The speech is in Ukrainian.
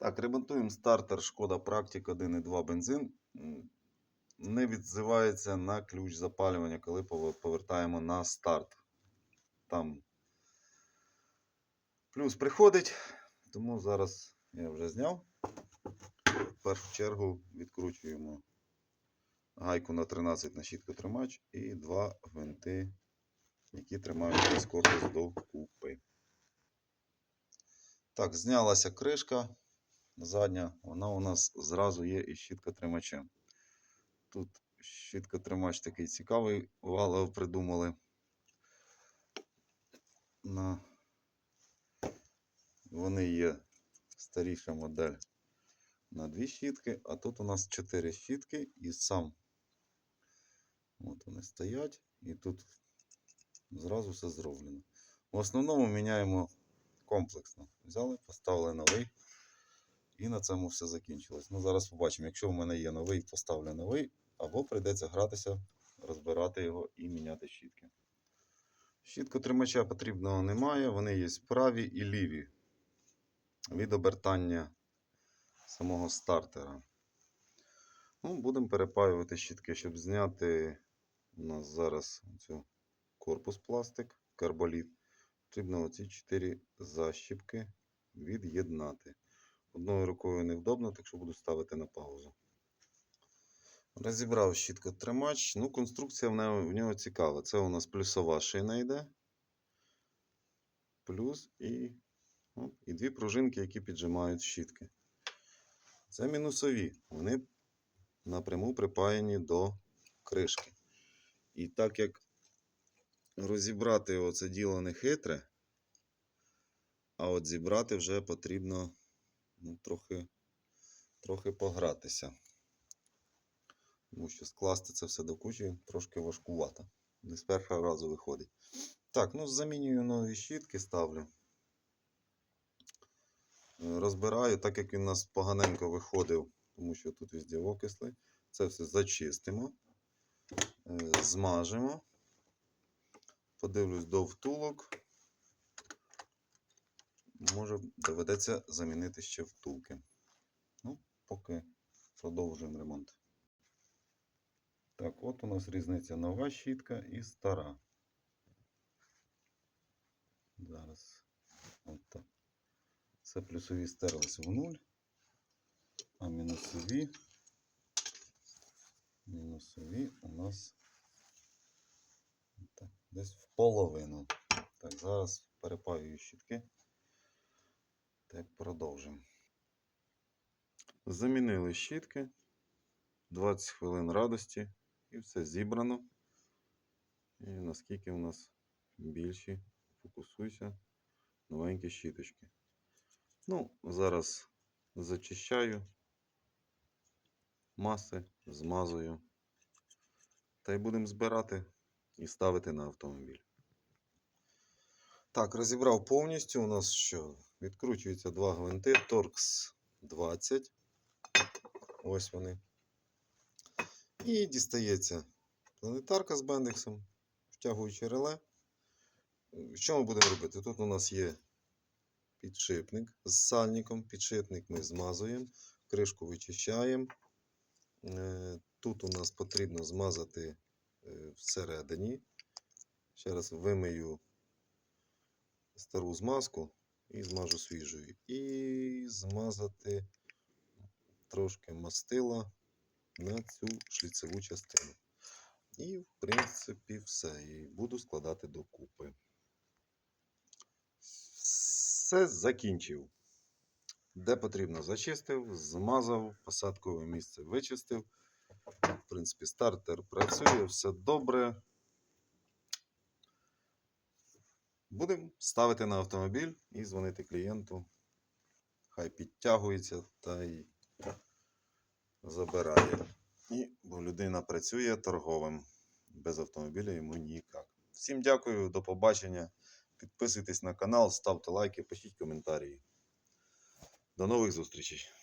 Так, ремонтуємо стартер Шкода Практик 1.2 бензин. Не відзивається на ключ запалювання, коли повертаємо на старт. Там плюс приходить, тому зараз я вже зняв. В першу чергу відкручуємо гайку на 13 на щіткотримач і два гвинти, які тримають весь корпус докупи. Так, знялася кришка задня, вона у нас зразу є із щіткотримачем. Тут щіткотримач такий цікавий, валов придумали. На... Вони є старіша модель на дві щітки, а тут у нас чотири щітки і сам. От вони стоять, і тут зразу все зроблено. В основному міняємо комплексно. Взяли, поставили новий. І на цьому все закінчилось. Ну, зараз побачимо, якщо в мене є новий, поставлю новий, або прийдеться гратися, розбирати його і міняти щітки. Щіткотримача потрібного немає, вони є праві і ліві від обертання самого стартера. Ну, будемо перепаювати щітки, щоб зняти у нас зараз цю корпус пластик, карболіт. Потрібно оці 4 защіпки від'єднати. Одною рукою невдобно, так що буду ставити на паузу. Розібрав щіткотримач. Ну, конструкція в нього, в нього цікава. Це у нас плюсова шина йде. Плюс і, ну, і дві пружинки, які піджимають щітки. Це мінусові. Вони напряму припаяні до кришки. І так як розібрати його це діло не хитре, а от зібрати вже потрібно ну, трохи, трохи погратися. Тому що скласти це все до кучі трошки важкувато. Не з першого разу виходить. Так, ну замінюю нові щітки, ставлю. Розбираю, так як він у нас поганенько виходив, тому що тут везде окисли. Це все зачистимо, е, змажемо. Подивлюсь до втулок. Може, доведеться замінити ще втулки. Ну, поки продовжуємо ремонт. Так, от у нас різниця нова щітка і стара. Зараз. От. Це плюсові стерлись в нуль, а мінусові. Мінусові у нас так, десь в половину. Так, зараз перепаюю щітки. Так, продовжимо. Замінили щітки. 20 хвилин радості. І все зібрано. І наскільки у нас більші, фокусуйся, новенькі щіточки. Ну, зараз зачищаю маси, змазую. Та й будемо збирати і ставити на автомобіль. Так, розібрав повністю. У нас що? Відкручуються два гвинти. Торкс 20. Ось вони. І дістається планетарка з бендексом, втягуючи реле. Що ми будемо робити? Тут у нас є підшипник з сальником. Підшипник ми змазуємо, кришку вичищаємо. Е, Тут у нас потрібно змазати е, всередині. Ще раз вимию стару змазку і змажу свіжою. І змазати трошки мастила на цю шліцеву частину. І, в принципі, все. І буду складати докупи. Все закінчив. Де потрібно, зачистив, змазав, посадкове місце вичистив. В принципі, стартер працює, все добре. Будемо ставити на автомобіль і дзвонити клієнту. Хай підтягується та й забирає. І, бо людина працює торговим. Без автомобіля йому ніяк. Всім дякую, до побачення. Підписуйтесь на канал, ставте лайки, пишіть коментарі. До нових зустрічей!